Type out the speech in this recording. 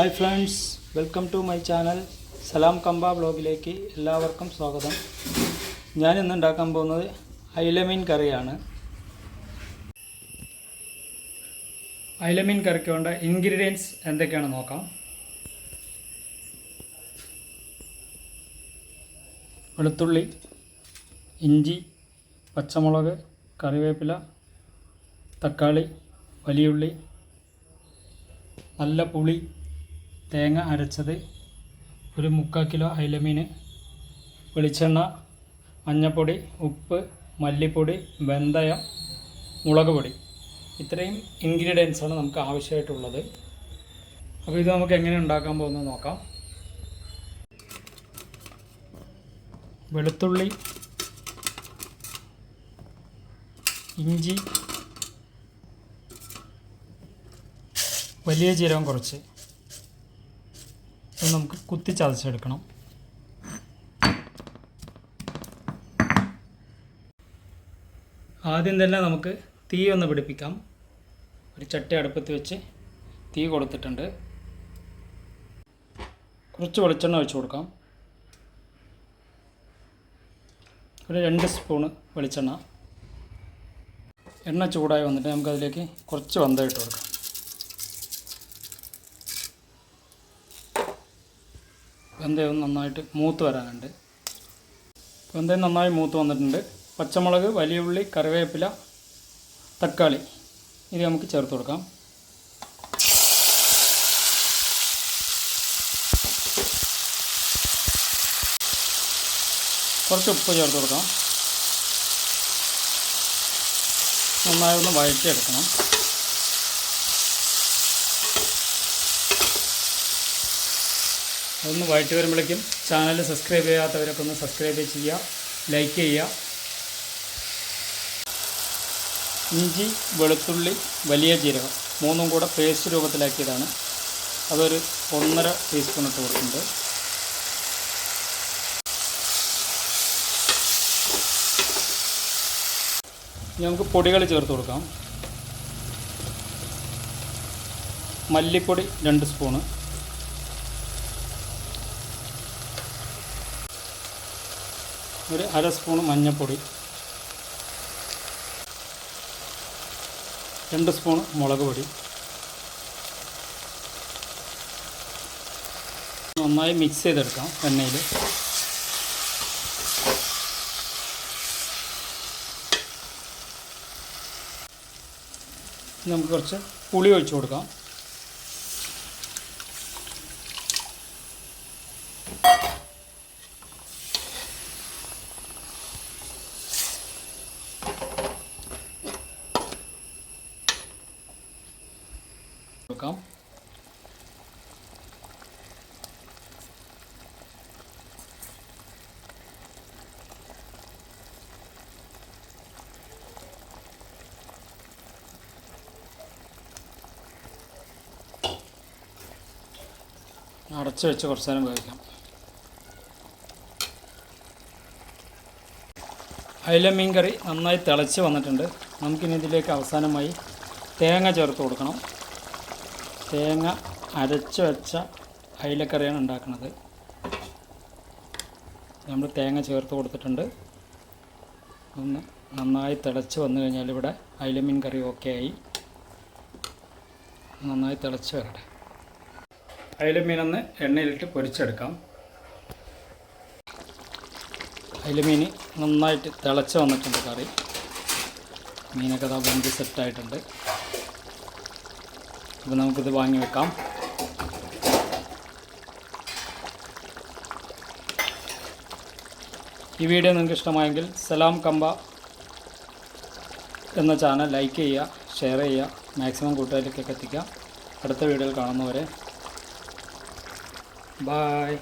Hi friends welcome to my channel Salam Kampa ബ്ലോഗിലേക്ക് എല്ലാവർക്കും സ്വാഗതം. ഞാൻ ഇന്ന് ഉണ്ടാക്കാൻ പോകുന്നത് അയിലമീൻ കറിയാണ്. അയിലമീൻ കറിക്ക് വേണ്ട ഇൻഗ്രീഡിയൻസ് എന്തൊക്കെയാണെന്ന് നോക്കാം. വെളുത്തുള്ളി ഇഞ്ചി പച്ചമുളക് കറിവേപ്പില തക്കാളി വലിയുള്ളി നല്ല പുളി തേങ്ങ അരച്ചത് ഒരു മുക്കാൽ കിലോ അയിലമീൻ വെളിച്ചെണ്ണ മഞ്ഞൾപ്പൊടി ഉപ്പ് മല്ലിപ്പൊടി വെന്തയം മുളക് പൊടി. ഇത്രയും ഇൻഗ്രീഡിയൻസാണ് നമുക്ക് ആവശ്യമായിട്ടുള്ളത്. അപ്പോൾ ഇത് നമുക്ക് എങ്ങനെ ഉണ്ടാക്കാൻ പോകുന്നത് നോക്കാം. വെളുത്തുള്ളി ഇഞ്ചി വലിയ ജീരകം കുറച്ച്. ഇത് നമുക്ക് കുത്തി ചതച്ചെടുക്കണം. ആദ്യം തന്നെ നമുക്ക് തീ ഒന്ന് പിടിപ്പിക്കാം. ഒരു ചട്ടി അടുപ്പത്ത് വെച്ച് തീ കൊടുത്തിട്ടുണ്ട്. കുറച്ച് വെളിച്ചെണ്ണ ഒഴിച്ചു കൊടുക്കാം. ഒരു രണ്ട് സ്പൂണ് വെളിച്ചെണ്ണ. എണ്ണ ചൂടായി വന്നിട്ട് നമുക്കതിലേക്ക് കുറച്ച് വന്തമിട്ട് കൊടുക്കാം. വെന്തയം നന്നായിട്ട് മൂത്ത് വരാനുണ്ട്. വെന്തയം നന്നായി മൂത്ത് വന്നിട്ടുണ്ട്. പച്ചമുളക് വലിയ ഉള്ളി കറിവേപ്പില തക്കാളി. ഇത് നമുക്ക് ചേർത്ത് കൊടുക്കാം. കുറച്ച് ഉപ്പ് ചേർത്ത് കൊടുക്കാം. നന്നായി ഒന്ന് വഴറ്റിയെടുക്കണം. അതൊന്ന് വഴറ്റി വരുമ്പോഴേക്കും ചാനൽ സബ്സ്ക്രൈബ് ചെയ്യാത്തവരൊക്കെ ഒന്ന് സബ്സ്ക്രൈബ് ചെയ്യുക ലൈക്ക് ചെയ്യുക. ഇഞ്ചി വെളുത്തുള്ളി വലിയ ജീരകം മൂന്നും കൂടെ പേസ്റ്റ് രൂപത്തിലാക്കിയതാണ്. അതൊരു ഒന്നര ടീസ്പൂൺ ഇട്ട് കൊടുക്കുന്നുണ്ട് നമുക്ക് പൊടികൾ ചേർത്ത് കൊടുക്കാം. മല്ലിപ്പൊടി രണ്ട് സ്പൂണ് ഒരു അര സ്പൂൺ മഞ്ഞൾപ്പൊടി രണ്ട് സ്പൂൺ മുളക് പൊടി. നന്നായി മിക്സ് ചെയ്തെടുക്കാം എണ്ണയിൽ. നമുക്ക് കുറച്ച് പുളി ഒഴിച്ചു കൊടുക്കാം. കൊടുക്കാം അടച്ചു വെച്ച് കുറച്ച് നേരം വേവിക്കാം അയില മീൻ കറി നന്നായി തിളച്ച് വന്നിട്ടുണ്ട്. നമുക്കിനി ഇതിലേക്ക് അവസാനമായി തേങ്ങ ചേർത്ത് കൊടുക്കണം. തേങ്ങ അരച്ച് വെച്ച അയിലക്കറിയാണ് ഉണ്ടാക്കുന്നത്. നമ്മൾ തേങ്ങ ചേർത്ത് കൊടുത്തിട്ടുണ്ട്. ഒന്ന് നന്നായി തിളച്ച് വന്നു കഴിഞ്ഞാൽ ഇവിടെ അയിലമീൻ കറി ഓക്കെ ആയി. നന്നായി തിളച്ച് വരട്ടെ. അയിലമീനൊന്ന് എണ്ണയിലിട്ട് പൊരിച്ചെടുക്കാം. അയിലമീൻ നന്നായിട്ട് തിളച്ച് വന്നിട്ടുണ്ട് കറി. മീനൊക്കെ അതാ വെന്ത് സെറ്റായിട്ടുണ്ട് അപ്പോൾ നമുക്കിത് വാങ്ങി വെക്കാം. ഈ വീഡിയോ നിങ്ങൾക്ക് ഇഷ്ടമായെങ്കിൽ സലാം കമ്പ എന്ന ചാനൽ ലൈക്ക് ചെയ്യുക ഷെയർ ചെയ്യുക മാക്സിമം കൂട്ടുകാരിലേക്കൊക്കെ എത്തിക്കുക. അടുത്ത വീഡിയോയിൽ കാണുന്നവരെ. ബായ്.